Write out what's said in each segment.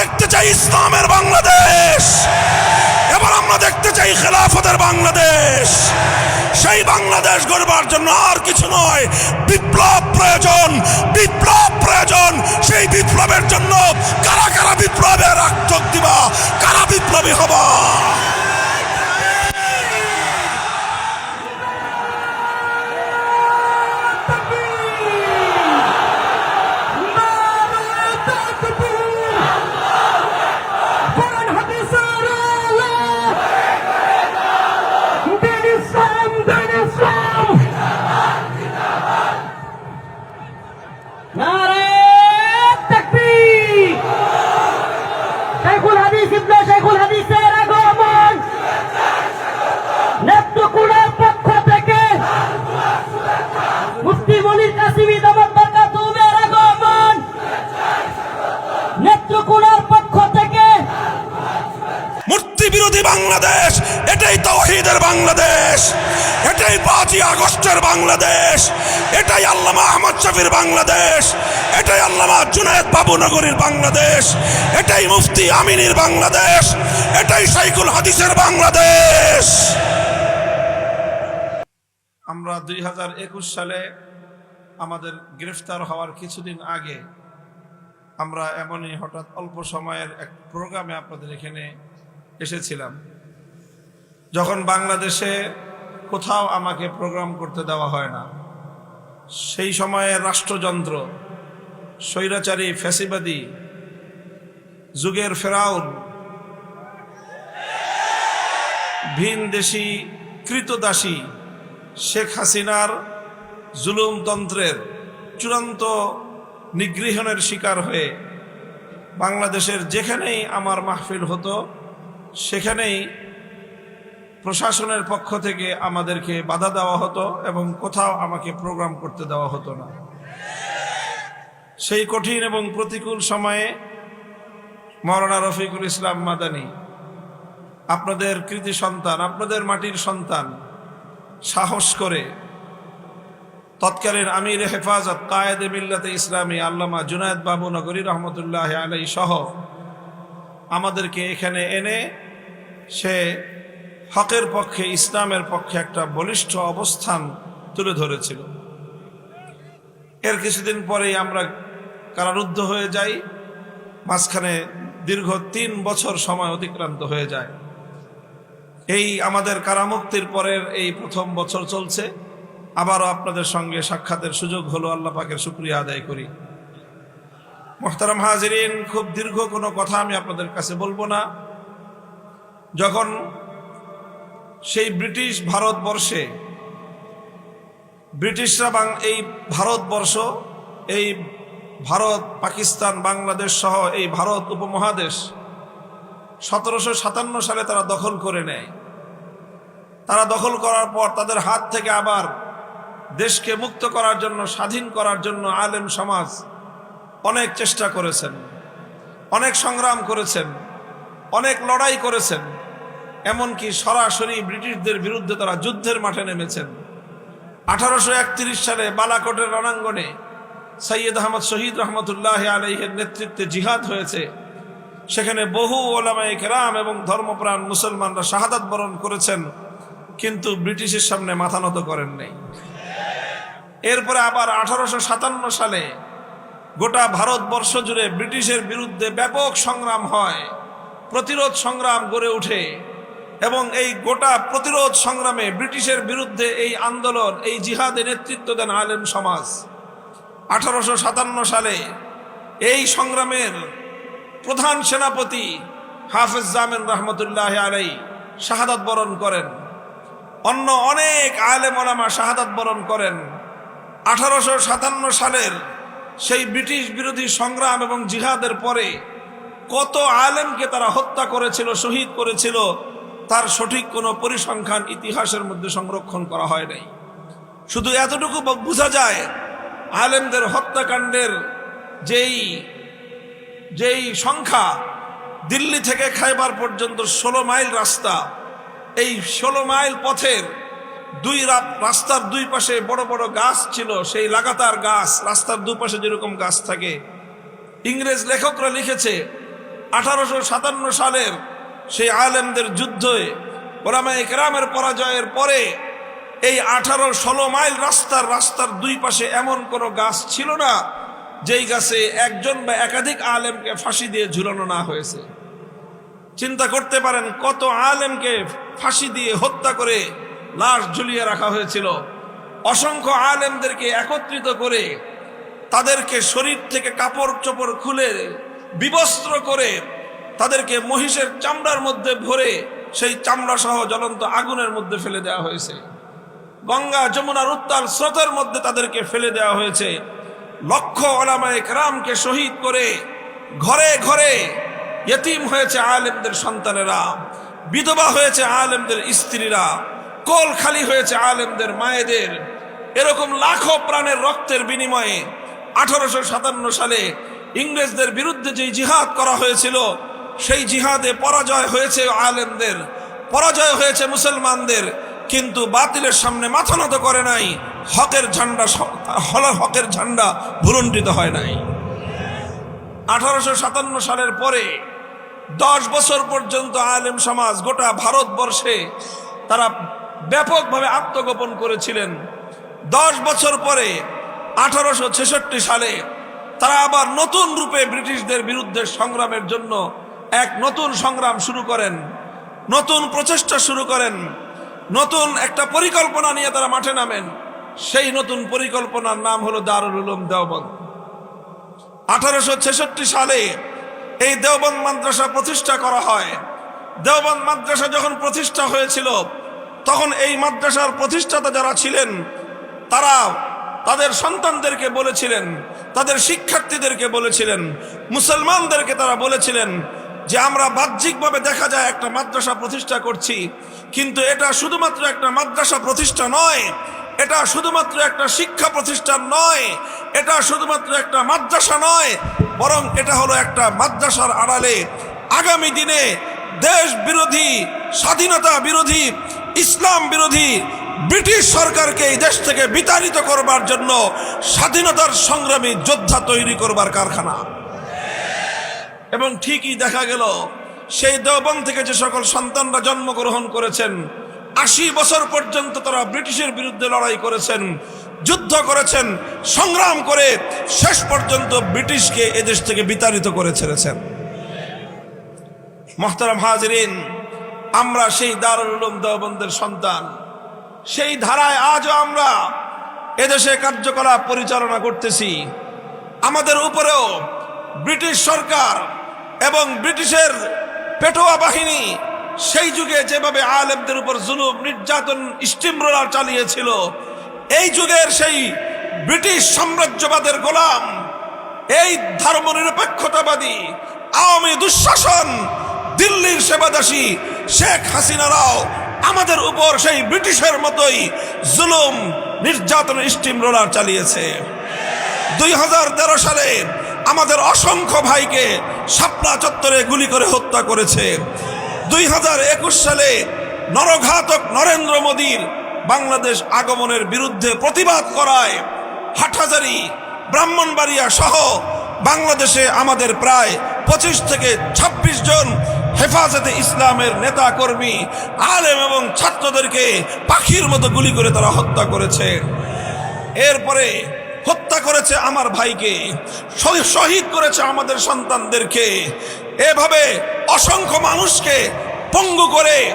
দেখতে চাই ইসলামের বাংলাদেশ। এবার আমরা দেখতে চাই খেলাফতের বাংলাদেশ। সেই বাংলাদেশ গড়বার জন্য আর কিছু নয়, বিপ্লব প্রয়োজন বিপ্লব প্রয়োজন। সেই বিপ্লবের জন্য কারা কারা বিপ্লবের রাক্ষক দিবা, কারা বিপ্লবী হবা? বাংলাদেশ। এটাই আল্লামা আহমদ শফির বাংলাদেশ। এটাই আল্লামা জুনায়দ বাবুনগরীর বাংলাদেশ। এটাই মুফতি আমিনীর বাংলাদেশ। এটাই সাইকুল হাদিসের বাংলাদেশ। আমরা দুই হাজার একুশ সালে আমাদের গ্রেফতার হওয়ার কিছুদিন আগে আমরা এমনই হঠাৎ অল্প সময়ের এক প্রোগ্রামে আপনাদের এখানে এসেছিলাম। যখন বাংলাদেশে কোথাও আমাকে প্রোগ্রাম করতে দেওয়া হয় না। সেই সময়ে রাষ্ট্রযন্ত্র, স্বৈরাচারী, ফ্যাসিবাদী, যুগের ফেরাউন, ভিন দেশি, কৃতদাসী, শেখ হাসিনার জুলুমতন্ত্রের চূড়ান্ত নিগৃহণের শিকার হয়ে বাংলাদেশের যেখানেই আমার মাহফিল হতো, সেখানেই প্রশাসনের পক্ষ থেকে আমাদেরকে বাধা দেওয়া হতো এবং কোথাও আমাকে প্রোগ্রাম করতে দেওয়া হতো না। সেই কঠিন এবং প্রতিকূল সময়ে মৌলানা রফিকুল ইসলাম মাদানী, আপনাদের কৃতি সন্তান, আপনাদের মাটির সন্তান, সাহস করে তৎকালীন আমির হেফাজত কায়েদে মিল্লাতে ইসলামী আল্লামা জুনায়দ বাবু নগরী রহমতুল্লাহ আলাই সহ আমাদেরকে এখানে এনে সে হকের পক্ষে, ইসলামের পক্ষে একটা বলিষ্ঠ অবস্থান তুলে ধরেছিল। এর কিছুদিন পরেই আমরা কারারুদ্ধ হয়ে যাই। মাঝখানে দীর্ঘ তিন বছর সময় অতিক্রান্ত হয়ে যায়। এই আমাদের কারামুক্তির পরের এই প্রথম বছর চলছে। আবারও আপনাদের সঙ্গে সাক্ষাতের সুযোগ হলো, আল্লাহ পাকের শুক্রিয়া আদায় করি। মোহতারাম হাজিরিন, খুব দীর্ঘ কোনো কথা আমি আপনাদের কাছে বলব না। যখন সেই ব্রিটিশ ভারতবর্ষে। ব্রিটিশরা বাং, এই ভারতবর্ষ, এই ভারত, পাকিস্তান, বাংলাদেশ সহ এই ভারত উপমহাদেশ সতেরোশো সাতান্ন সালে তারা দখল করে নেয়। তারা দখল করার পর তাদের হাত থেকে আবার দেশকে মুক্ত করার জন্য, স্বাধীন করার জন্য আলেম সমাজ অনেক চেষ্টা করেছেন, অনেক সংগ্রাম করেছেন, অনেক লড়াই করেছেন। এমনকি সরাসরি ব্রিটিশদের বিরুদ্ধে তারা যুদ্ধের মাঠে নেমেছেন। আঠারোশো একত্রিশ সালে বালাকোটের রণাঙ্গনে সৈয়দ আহমদ শহীদ রহমতুল্লাহ আলহের নেতৃত্বে জিহাদ হয়েছে। সেখানে বহু ওলামাই কেরাম এবং ধর্মপ্রাণ মুসলমানরা শাহাদাত বরণ করেছেন, কিন্তু ব্রিটিশের সামনে মাথা নত করেন নাই। এরপরে আবার আঠারোশো সাতান্ন সালে গোটা ভারতবর্ষ জুড়ে ব্রিটিশের বিরুদ্ধে ব্যাপক সংগ্রাম হয়। প্রতিরোধ সংগ্রাম গড়ে ওঠে। এবং এই গোটা প্রতিরোধ সংগ্রামে ব্রিটিশের বিরুদ্ধে এই আন্দোলন, এই জিহাদে নেতৃত্ব দেন আলেম সমাজ। আঠারোশো সাতান্ন সালে এই সংগ্রামের প্রধান সেনাপতি হাফেজ জামেন রহমতুল্লাহ আলাই শাহাদাত বরণ করেন। অন্য অনেক আলেম ওলামা শাহাদাত বরণ করেন। আঠারোশো সাতান্ন সালের সেই ব্রিটিশ বিরোধী সংগ্রাম এবং জিহাদের পরে কত আলেমকে তারা হত্যা করেছিল, শহীদ করেছিল তার সঠিক কোনো পরিসংখ্যান ইতিহাসের মধ্যে সংরক্ষণ করা হয় নাই। শুধু এতটুকু বোঝা যায়, আলেমদের হত্যাকাণ্ডের যেই যেই সংখ্যা দিল্লি থেকে খাইবার পর্যন্ত ষোলো মাইল রাস্তা, এই ষোলো মাইল পথের দুই রাস্তার দুই পাশে বড় বড় গাছ ছিল, সেই লাগাতার গাছ, রাস্তার দুপাশে যেরকম গাছ থাকে। ইংরেজ লেখকরা লিখেছে, আঠারোশো সাতান্ন সালের সেই আলেমদের যুদ্ধে ওলামা একরামের পরাজয়ের পরে এই আঠারো ষোলো মাইল রাস্তার রাস্তার দুই পাশে এমন কোনো গাছ ছিল না, যেই গাছে একজন বা একাধিক আলেমকে ফাঁসি দিয়ে ঝুলানো না হয়েছে। চিন্তা করতে পারেন কত আলেমকে ফাঁসি দিয়ে হত্যা করে লাশ ঝুলিয়ে রাখা হয়েছিল। অসংখ্য আলেমদেরকে একত্রিত করে তাদেরকে শরীর থেকে কাপড় চোপড় খুলে বিবস্ত্র করে তাদেরকে মহিষের চামড়ার মধ্যে ভরে সেই চামড়া সহ জ্বলন্ত আগুনের মধ্যে ফেলে দেওয়া হয়েছে। গঙ্গা যমুনার উত্তাল স্রোতের মধ্যে তাদেরকে ফেলে দেওয়া হয়েছে। লক্ষ ওলামায়ে রামকে শহীদ করে ঘরে ঘরে ইয়তিম হয়েছে আলেমদের সন্তানেরা, বিধবা হয়েছে আলেমদের স্ত্রীরা, কোল খালি হয়েছে আলেমদের মায়েদের। এরকম লাখো প্রাণের রক্তের বিনিময়ে আঠারোশো সাতান্ন সালে ইংরেজদের বিরুদ্ধে যে জিহাদ করা হয়েছিল সেই জিহাদে পরাজয় হয়েছে আলেমদের, পরাজয় হয়েছে মুসলমানদের, কিন্তু বাতিলের সামনে মাথা নত করে নাই, হকের ঝান্ডা হল- হকের ঝান্ডা ভুলুণ্ঠিত হয় নাই। আঠারোশো সাতান্ন সালের পরে দশ বছর পর্যন্ত আলেম সমাজ গোটা ভারতবর্ষে তারা ব্যাপকভাবে আত্মগোপন করেছিলেন। দশ বছর পরে আঠারোশো ছেষট্টি সালে তারা আবার নতুন রূপে ব্রিটিশদের বিরুদ্ধে সংগ্রামের জন্য এক নতুন সংগ্রাম শুরু করেন, নতুন প্রচেষ্টা শুরু করেন, নতুন একটা পরিকল্পনা নিয়ে তারা মাঠে নামেন। সেই নতুন পরিকল্পনার নাম হলো দারুল উলুম দেওবন্দ। আঠারোশো ছেষট্টি সালে এই দেওবন্দ মাদ্রাসা প্রতিষ্ঠা করা হয়। দেওবন্দ মাদ্রাসা যখন প্রতিষ্ঠা হয়েছিল, তখন এই মাদ্রাসার প্রতিষ্ঠাতা যারা ছিলেন, তারা তাদের সন্তানদেরকে বলেছিলেন, তাদের শিক্ষার্থীদেরকে বলেছিলেন, মুসলমানদেরকে তারা বলেছিলেন যে আমরা বাহ্যিকভাবে দেখা যায় একটা মাদ্রাসা প্রতিষ্ঠা করছি, কিন্তু এটা শুধুমাত্র একটা মাদ্রাসা প্রতিষ্ঠা নয়, এটা শুধুমাত্র একটা শিক্ষা প্রতিষ্ঠান নয়, এটা শুধুমাত্র একটা মাদ্রাসা নয়, বরং এটা হলো একটা মাদ্রাসার আড়ালে আগামী দিনে দেশ বিরোধী, স্বাধীনতা বিরোধী, ইসলাম বিরোধী, ব্রিটিশ সরকারকে এই দেশ থেকে বিতাড়িত করবার জন্য স্বাধীনতার সংগ্রামী যোদ্ধা তৈরি করবার কারখানা। এবং ঠিকই দেখা গেল, সেই দেওবন থেকে যে সকল সন্তানরা জন্মগ্রহণ করেছেন, আশি বছর পর্যন্ত তারা ব্রিটিশের বিরুদ্ধে লড়াই করেছেন, যুদ্ধ করেছেন, সংগ্রাম করে শেষ পর্যন্ত ব্রিটিশকে এদেশ থেকে বিতাড়িত করে ছেড়েছেন। মোহতারাম হাজরিন, আমরা সেই দারুল উলুম সন্তান। সেই ধারায় আজও আমরা এদেশে কার্যকলাপ পরিচালনা করতেছি। আমাদের উপরেও ব্রিটিশ সরকার এবং ব্রিটিশের পেটোয়া বাহিনী সেই যুগে যেভাবে আলেমদের উপর জুলুম, নির্যাতন স্টিম রোলার চালিয়েছিল, এই যুগের সেই ব্রিটিশ সাম্রাজ্যবাদের গোলাম, এই ধর্মনিরপেক্ষতাবাদী, আওয়ামী দুঃশাসন, দিল্লির সেবাদাসী শেখ হাসিনারাও আমাদের উপর সেই ব্রিটিশের মতোই জুলুম, নির্যাতন স্টিম রোলার চালিয়েছে। দুই হাজার তেরো সালে আমাদের অসংখ্য ভাইকে শাপলা চত্বরে গুলি করে হত্যা করেছে। দুই হাজার একুশ সালে নরঘাতক নরেন্দ্র মোদীর বাংলাদেশ আগমনের বিরুদ্ধে প্রতিবাদ করায় হাটহাজারি, ব্রাহ্মণবাড়িয়া সহ বাংলাদেশে আমাদের প্রায় পঁচিশ থেকে ২৬ জন হেফাজতে ইসলামের নেতা কর্মী আলেম এবং ছাত্রদেরকে পাখির মতো গুলি করে তারা হত্যা করেছে। এরপরে হত্যা করেছে আমার ভাইকে শহীদ- করেছে আমাদের সন্তানদেরকে। এভাবে অসংখ্য মানুষকে পঙ্গু করে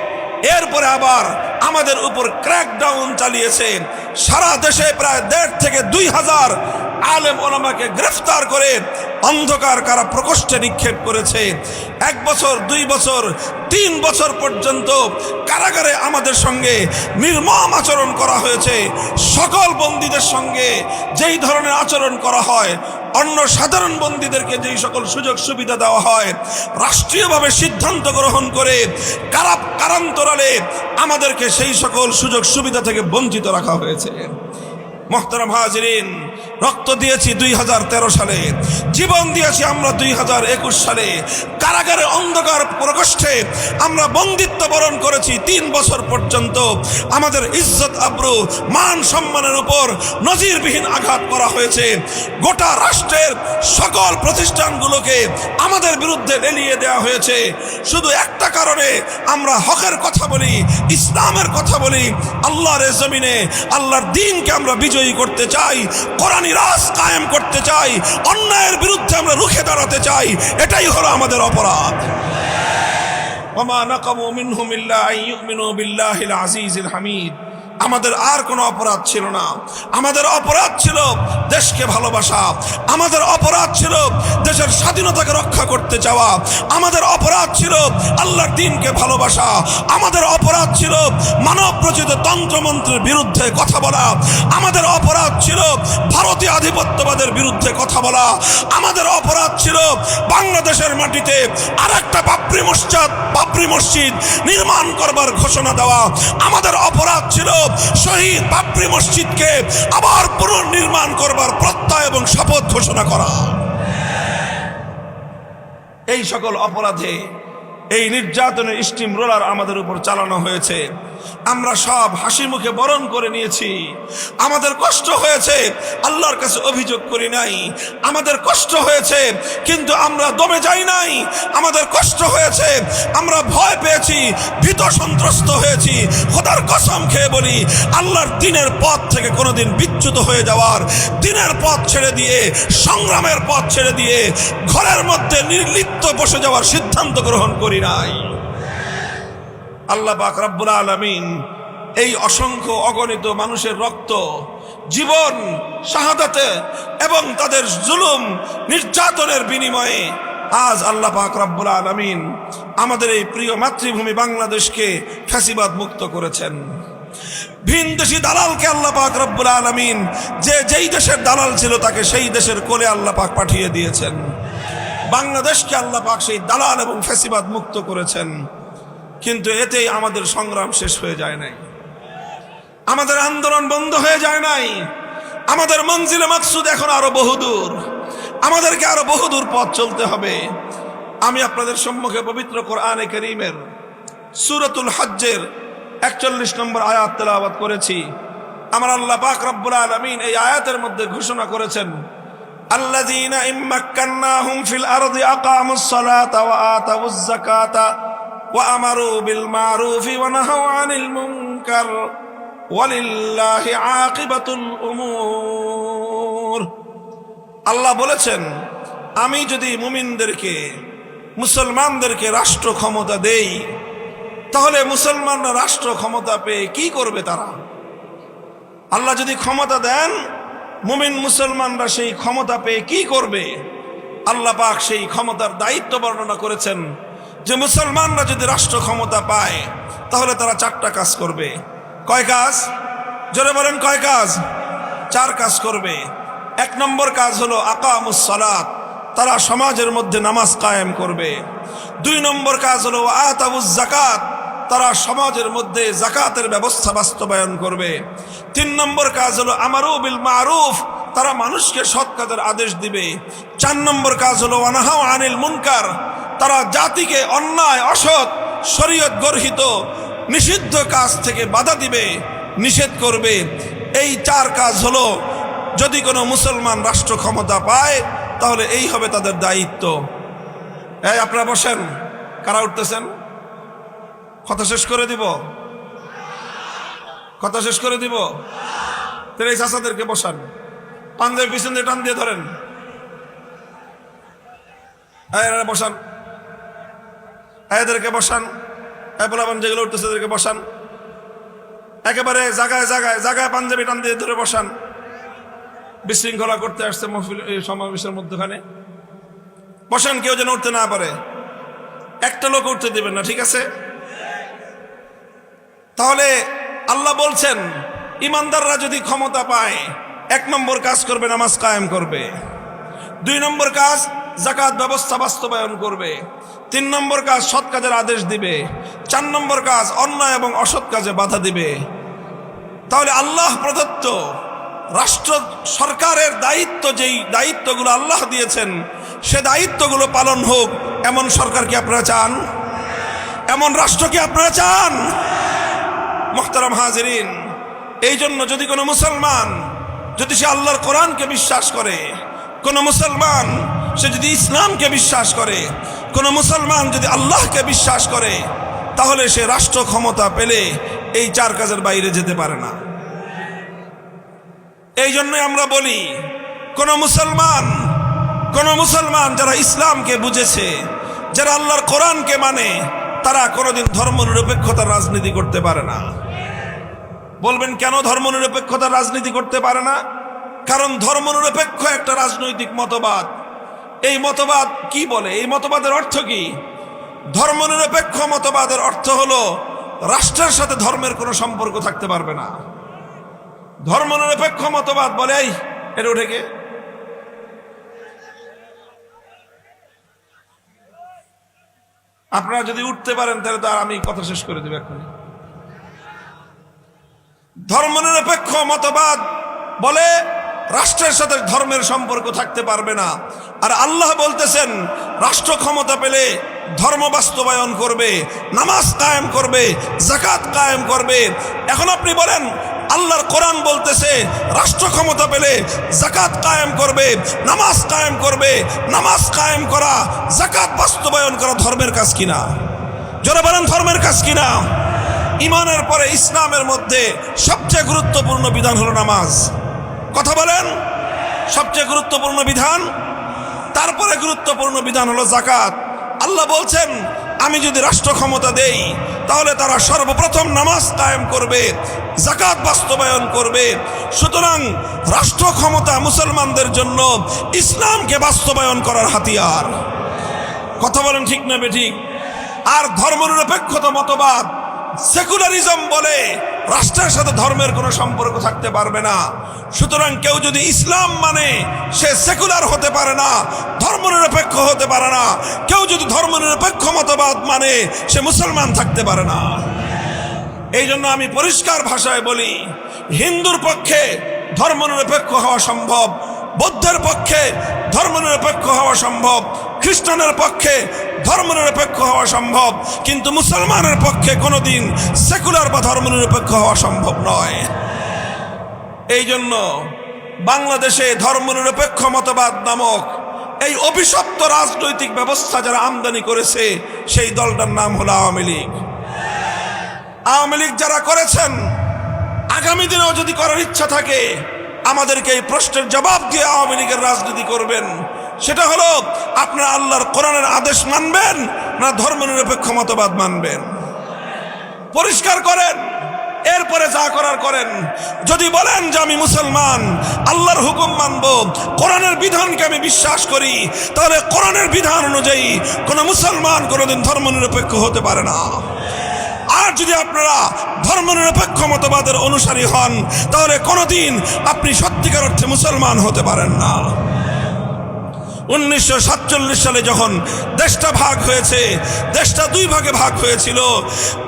এরপরে আবার আমাদের উপর ক্র্যাকডাউন চালিয়েছে। সারা দেশে প্রায় দেড় থেকে দুই হাজার আলেম ওলামাকে গ্রেফতার করে অন্ধকার কারা প্রকোষ্ঠে নিক্ষেপ করেছে। এক বছর, দুই বছর, তিন বছর পর্যন্ত কারাগারে আমাদের সঙ্গে নির্মম আচরণ করা হয়েছে। সকল বন্দীদের সঙ্গে যেই ধরনের আচরণ করা হয়, অন্য সাধারণ বন্দীদেরকে যেই সকল সুযোগ সুবিধা দেওয়া হয়, রাষ্ট্রীয়ভাবে সিদ্ধান্ত গ্রহণ করে কারা, কারান্তরালে আমাদেরকে সেই সকল সুযোগ সুবিধা থেকে বঞ্চিত রাখা হয়েছে। মোহতারাম হাজরিন রক্ত দিয়েছি দুই হাজার তেরো সালে। জীবন দিয়েছি আমরা দুই হাজার একুশ সালে। কারাগারে অন্ধকার প্রকোষ্ঠে আমরা বন্দিত্ব বরণ করেছি তিন বছর পর্যন্ত। আমাদের ইজ্জত, আব্রু, মান সম্মানের উপর নজিরবিহীন আঘাত করা হয়েছে। গোটা রাষ্ট্রের সকল প্রতিষ্ঠানগুলোকে আমাদের বিরুদ্ধে লেলিয়ে দেওয়া হয়েছে। শুধু একটা কারণে আমরা হকের কথা বলি, ইসলামের কথা বলি, আল্লাহর জমিনে, আল্লাহর দিনকে আমরা বিজয়ী করতে চাই। কোরআনী রাজ কায়েম করতে চাই, অন্যায়ের বিরুদ্ধে আমরা রুখে দাঁড়াতে চাই, এটাই হলো আমাদের অপরাধ। وما نقموا منهم إلا أن يؤمنوا بالله العزيز হামিদ। আমাদের আর কোনো অপরাধ ছিল না। আমাদের অপরাধ ছিল দেশকে ভালোবাসা। আমাদের অপরাধ ছিল দেশের স্বাধীনতাকে রক্ষা করতে চাওয়া। আমাদের অপরাধ ছিল আল্লাহর দিনকে ভালোবাসা। আমাদের অপরাধ ছিল মানব রচিত তন্ত্রমন্ত্রের বিরুদ্ধে কথা বলা। আমাদের অপরাধ ছিল ভারতীয় আধিপত্যবাদের বিরুদ্ধে কথা বলা। আমাদের অপরাধ ছিল বাংলাদেশের মাটিতে আর একটা বাবরি মসজিদ বাবরি মসজিদ নির্মাণ করবার ঘোষণা দেওয়া। আমাদের অপরাধ ছিল শহীদ বাবরি মসজিদকে আবার পুনর্নির্মাণ করবার প্রত্যয় এবং শপথ ঘোষণা করা। এই সকল অপরাধে এই নির্যাতনের স্টিম রোলার আমাদের উপর চালানো হয়েছে। আমরা সব হাসি মুখে বরণ করে নিয়েছি। আমাদের কষ্ট হয়েছে, আল্লাহর কাছে অভিযোগ করি নাই। আমাদের কষ্ট হয়েছে, কিন্তু আমরা দমে যাই নাই। আমাদের কষ্ট হয়েছে, আমরা ভয় পেয়েছি, ভীত সন্ত্রস্ত হয়েছি। খোদার কসম খেয়ে বলি, আল্লাহর দিনের পথ থেকে কোনোদিন বিচ্যুত হয়ে যাওয়ার, দিনের পথ ছেড়ে দিয়ে, সংগ্রামের পথ ছেড়ে দিয়ে, ঘরের মধ্যে নির্লিপ্ত বসে যাওয়ার সিদ্ধান্ত গ্রহণ করি নাই। আল্লাহ পাক রব্বুল আলমিন এই অসংখ্য অগণিত মানুষের রক্ত, জীবন, শাহাদাতে এবং তাদের জুলুম, নির্যাতনের বিনিময়ে আজ আল্লাহ পাক রব্বুল আলমিন আমাদের এই প্রিয় মাতৃভূমি বাংলাদেশকে ফ্যাসিবাদ মুক্ত করেছেন। ভিন দেশি দালালকে আল্লাহ পাক রব্বুল আলমিন যে যেই দেশের দালাল ছিল তাকে সেই দেশের কোলে আল্লাহ পাক পাঠিয়ে দিয়েছেন। বাংলাদেশকে আল্লাহ পাক সেই দালাল এবং ফ্যাসিবাদ মুক্ত করেছেন। কিন্তু এতেই আমাদের সংগ্রাম শেষ হয়ে যায় নাই। আমাদের আন্দোলন বন্ধ হয়ে যায় নাই। আমাদের মঞ্জিল মাকসুদ এখন আরও বহুদূর। আমাদেরকে আরও বহুদূর পথ চলতে হবে। আমি আপনাদের সম্মুখে পবিত্র কোরআনে করিমের সুরতুল হজ্জের একচল্লিশ নম্বর আয়াত তেলাবাদ করেছি। আমার আল্লাহ পাক রব্বুল আলমিন এই আয়াতের মধ্যে ঘোষণা করেছেন আল্লাহ ফিল আরদি আকামুস সালাতা ওয়া আতাউজ যাকাতা وأمروا بالمعروف ونهوا عن المنكر ولله عاقبة الأمور আল্লাহ বলেছেন আমি যদি মুমিনদেরকে মুসলমানদেরকে রাষ্ট্র ক্ষমতা দেই তাহলে মুসলমানরা রাষ্ট্র ক্ষমতা পেয়ে কি করবে তারা আল্লাহ যদি ক্ষমতা দেন মুমিন মুসলমানরা সেই ক্ষমতা পেয়ে কি করবে আল্লাহ পাক সেই ক্ষমতার দায়িত্ব বর্ণনা করেছেন যে মুসলমানরা যদি রাষ্ট্র ক্ষমতা পায়, তাহলে তারা চারটা কাজ করবে। কয় কাজ? জোরে বলেন কয় কাজ? চার কাজ করবে। এক নম্বর কাজ হলো আকামুসলাত তারা সমাজের মধ্যে নামাজ কায়েম করবে। দুই নম্বর কাজ হলো আতাবুজ জাকাত তারা সমাজের মধ্যে জাকাতের ব্যবস্থা বাস্তবায়ন করবে। তিন নম্বর কাজ হলো আমারও বিল মারুফ, তারা মানুষকে সৎ আদেশ দিবে। চার নম্বর কাজ হলো অনাহাও আনিল মুনকার তারা জাতিকে অন্যায়, অসৎ, শরীয়ত গর্হিত, নিষিদ্ধ কাজ থেকে বাধা দিবে, নিষেধ করবে। এই চার কাজ হলো, যদি কোনো মুসলমান রাষ্ট্র ক্ষমতা পায়, তাহলে এই হবে তাদের দায়িত্ব। এই, আপনারা বসেন। কারা উঠতেছেন? কথা শেষ করে দিব? কথা শেষ করে দিব? তাহলে এই চাষাদেরকে বসান। পাঞ্জাবি পিছন দিয়ে টান দিয়ে ধরেন। বসান। এদেরকে বসান। বলাবান যেগুলো উঠতেছে এদেরকে বসান। একেবারে জায়গায় জায়গায় জায়গায় পাঞ্জাবি টান দিয়ে ধরে বসান। বিশৃঙ্খলা করতে আসছে মহফিল সমাবেশের মধ্যখানে। বসান, কেউ যেন উঠতে না পারে। একটা লোক উঠতে দেবেন না, ঠিক আছে? তাহলে আল্লাহ বলছেন, ইমানদাররা যদি ক্ষমতা পায়, এক নম্বর কাজ করবে, নামাজ কায়েম করবে। দুই নম্বর কাজ জাকাত ব্যবস্থা বাস্তবায়ন করবে। তিন নম্বর কাজ সৎ কাজের আদেশ দিবে। চার নম্বর কাজ অন্যায় এবং অসৎ কাজে বাধা দিবে। তাহলে আল্লাহ প্রদত্ত রাষ্ট্র সরকারের দায়িত্ব যেই দায়িত্বগুলো আল্লাহ দিয়েছেন, সে দায়িত্বগুলো পালন হোক। এমন সরকার কি আপনারা চান? এমন রাষ্ট্র কি আপনারা চান? মোহতারাম হাজরিন, এই জন্য যদি কোনো মুসলমান, যদি সে আল্লাহর কোরআনকে বিশ্বাস করে, কোন মুসলমান সে যদি ইসলামকে বিশ্বাস করে, কোন মুসলমান যদি আল্লাহকে বিশ্বাস করে, তাহলে সে রাষ্ট্র ক্ষমতা পেলে এই চার কাজের বাইরে যেতে পারে না। এই জন্যই আমরা বলি, কোন মুসলমান কোন মুসলমান যারা ইসলামকে বুঝেছে, যারা আল্লাহর কোরআনকে মানে তারা কোনোদিন ধর্ম নিরপেক্ষতার রাজনীতি করতে পারে না। বলবেন, কেন ধর্ম নিরপেক্ষতার রাজনীতি করতে পারে না? কারণ ধর্ম নিরপেক্ষ একটা রাজনৈতিক মতবাদ এই মতবাদ কি বলে? এই মতবাদের অর্থ কি? ধর্ম নিরপেক্ষ মতবাদের অর্থ হলো, রাষ্ট্রের সাথে ধর্মের কোনো সম্পর্ক থাকতে পারবে না। ধর্ম নিরপেক্ষ মতবাদ বলে, এই, এটা উঠে কে? আপনারা যদি উঠতে পারেন, তাহলে তো আর আমি কথা শেষ করে দেবো এক্ষুনি। ধর্মনিরপেক্ষ মতবাদ বলে রাষ্ট্রের সাথে ধর্মের সম্পর্ক থাকতে পারবে না। আর আল্লাহ বলতেছেন, রাষ্ট্র ক্ষমতা পেলে ধর্ম বাস্তবায়ন করবে, নামাজ কায়েম করবে জাকাত কায়েম করবে। এখন আপনি বলেন, আল্লাহর কোরআন বলতেছে, রাষ্ট্র ক্ষমতা পেলে জাকাত কায়েম করবে, নামাজ কায়েম করবে। নামাজ কায়েম করা জাকাত বাস্তবায়ন করা ধর্মের কাজ কিনা? যারা বলেন, ধর্মের কাজ কিনা? ইমানের পরে ইসলামের মধ্যে সবচেয়ে গুরুত্বপূর্ণ বিধান হলো নামাজ। কথা বলেন। সবচেয়ে গুরুত্বপূর্ণ বিধান। তারপরে গুরুত্বপূর্ণ বিধান হলো জাকাত আল্লাহ বলছেন, আমি যদি রাষ্ট্র ক্ষমতা দেই, তাহলে তারা সর্বপ্রথম নামাজ কায়েম করবে জাকাত বাস্তবায়ন করবে। সুতরাং রাষ্ট্র ক্ষমতা মুসলমানদের জন্য ইসলামকে বাস্তবায়ন করার হাতিয়ার। কথা বলেন ঠিক না বেঠিক আর ধর্মনিরপেক্ষতা মতবাদ, সেকুলারিজম বলে রাষ্ট্রের সাথে ধর্মের কোনো সম্পর্ক থাকতে পারবে না। সুতরাং কেউ যদি ইসলাম মানে সে সেকুলার হতে পারে না, ধর্মনিরপেক্ষ হতে পারে না। কেউ যদি ধর্মনিরপেক্ষ মতবাদ মানে সে মুসলমান থাকতে পারে না। এই জন্য আমি পরিষ্কার ভাষায় বলি, হিন্দুর পক্ষে ধর্মনিরপেক্ষ হওয়া সম্ভব, বৌদ্ধের পক্ষে ধর্মনিরপেক্ষ হওয়া সম্ভব। খ্রিস্টানের পক্ষে ধর্মনিরপেক্ষ হওয়া সম্ভব, কিন্তু মুসলমানের পক্ষে কোনোদিন সেকুলার বা ধর্মনিরপেক্ষ হওয়া সম্ভব নয়। এই জন্য বাংলাদেশে ধর্মনিরপেক্ষ মতবাদ নামক এই অভিশপ্ত রাজনৈতিক ব্যবস্থা যারা আমদানি করেছে, সেই দলটার নাম হলো আওয়ামী লীগ। আওয়ামী লীগ যারা করেছেন, আগামী দিনেও যদি করার ইচ্ছা থাকে, আমাদেরকে এই প্রশ্নের জবাব দিয়ে আওয়ামী লীগের রাজনীতি করবেন। সেটা হলো, আপনারা আল্লাহর কোরআনের আদেশ মানবেন না ধর্মনিরপেক্ষ মতবাদ মানবেন? পরিষ্কার করেন, এরপরে যা করার করেন। যদি বলেন যে আমি মুসলমান, আল্লাহর হুকুম মানব, কোরআনের বিধানকে আমি বিশ্বাস করি, তাহলে কোরআনের বিধান অনুযায়ী কোনো মুসলমান কোনোদিন ধর্মনিরপেক্ষ হতে পারে না। আর যদি আপনারা ধর্মনিরপেক্ষ মতবাদের অনুসারী হন, তাহলে কোনোদিন আপনি সত্যিকার অর্থে মুসলমান হতে পারেন না। উনিশশো সাতচল্লিশ সালে যখন দেশটা ভাগ হয়েছে, দেশটা দুই ভাগে ভাগ হয়েছিল,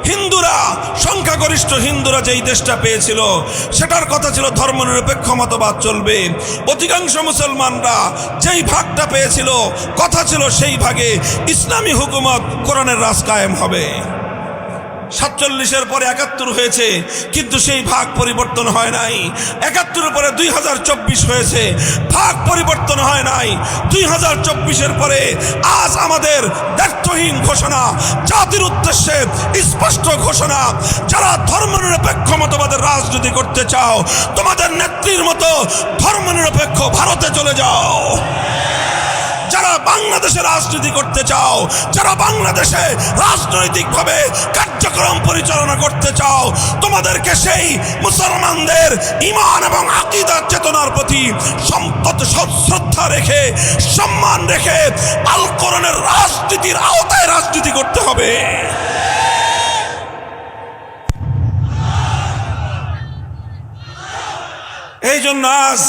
হিন্দুরা, সংখ্যাগরিষ্ঠ হিন্দুরা যেই দেশটা পেয়েছিল, সেটার কথা ছিল ধর্মনিরপেক্ষ মতবাদ চলবে। অধিকাংশ মুসলমানরা যেই ভাগটা পেয়েছিল, কথা ছিল সেই ভাগে ইসলামী হুকুমত কোরআনের রাজ কায়েম হবে। সাতচল্লিশের পরে একাত্তর হয়েছে, কিন্তু সেই ভাগ পরিবর্তন হয় নাই। একাত্তরের পরে দুই হাজার চব্বিশ হয়েছে, ভাগ পরিবর্তন হয় নাই। দুই হাজার চব্বিশের পরে আজ আমাদের ব্যর্থহীন ঘোষণা, জাতির উদ্দেশ্যে স্পষ্ট ঘোষণা, যারা ধর্মনিরপেক্ষ মতবাদের রাজনীতি করতে চাও, তোমাদের নেত্রীর মতো ধর্মনিরপেক্ষ ভারতে চলে যাও। যারা বাংলাদেশে রাজনীতি করতে চাও, যারা বাংলাদেশে রাজনৈতিকভাবে কার্যক্রম পরিচালনা করতে চাও, তোমাদেরকে সেই মুসলমানদের ইমান এবং আকিদার চেতনার প্রতি সম্পদ শ্রদ্ধা রেখে, সম্মান রেখে আল কোরআনের রাজনীতির আওতায় রাজনীতি করতে হবে। এই জন্য আজ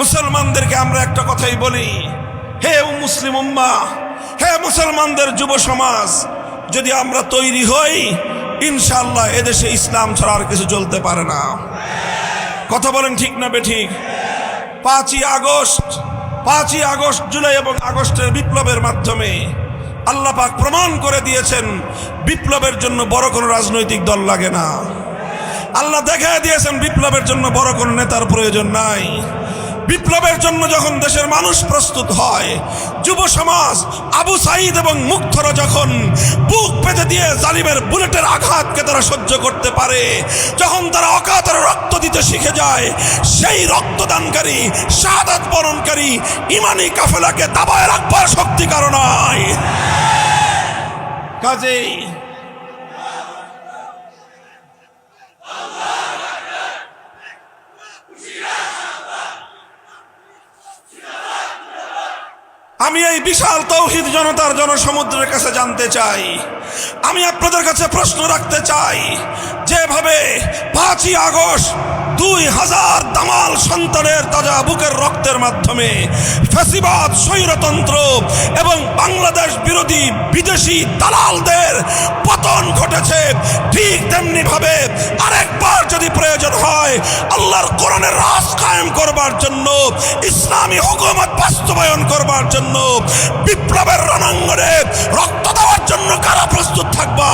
মুসলমানদেরকে আমরা একটা কথাই বলি। হে মুসলিম উম্মা, হে মুসলমানদের যুব সমাজ, যদি আমরা তৈরি হই ইনশাল্লাহ এদেশে ইসলাম ছাড়া আর কিছু চলতে পারে না। কথা বলেন ঠিক না বেঠিক? পাঁচই আগস্ট পাঁচই আগস্ট জুলাই এবং আগস্টের বিপ্লবের মাধ্যমে আল্লাহ পাক প্রমাণ করে দিয়েছেন, বিপ্লবের জন্য বড় কোনো রাজনৈতিক দল লাগে না। আল্লাহ দেখা দিয়েছেন, বিপ্লবের জন্য বড় কোনো নেতার প্রয়োজন নাই। বিপ্লবের জন্য যখন দেশের মানুষ প্রস্তুত হয়, যুব সমাজ, আবু সাইদ এবং মুগ্ধরা যখন বুক পেতে দিয়ে জালিমের বুলেটের আঘাতকে তারা সহ্য করতে পারে, যখন তারা অকাতরে রক্ত দিতে শিখে যায়, সেই রক্তদানকারী, শাহাদাত বরণকারী, ইমানি কাফেলাকে দাবায় রাখবার শক্তি কারণ নয় কাজেই আমি এই বিশাল তৌহিদ জনতার জনসমুদ্রের কাছে জানতে চাই। আমি আপনাদের কাছে প্রশ্ন রাখতে চাই, যেভাবে পাঁচই আগস্ট দুই হাজার দামাল সন্তানের তাজা বুকের রক্তের মাধ্যমে ফেসিবাদ, স্বৈরতন্ত্র এবং বাংলাদেশ বিরোধী বিদেশি দালালদের পতন ঘটেছে, ঠিক তেমনি ভাবে আরেকবার যদি প্রয়োজন হয়, আল্লাহর কোরআনের রাস কায়েম করবার জন্য, ইসলামী হুকুমত বাস্তবায়ন করবার জন্য, বিপ্লবের রণাঙ্গনে রক্ত দেওয়ার জন্য কারা প্রস্তুত থাকবা?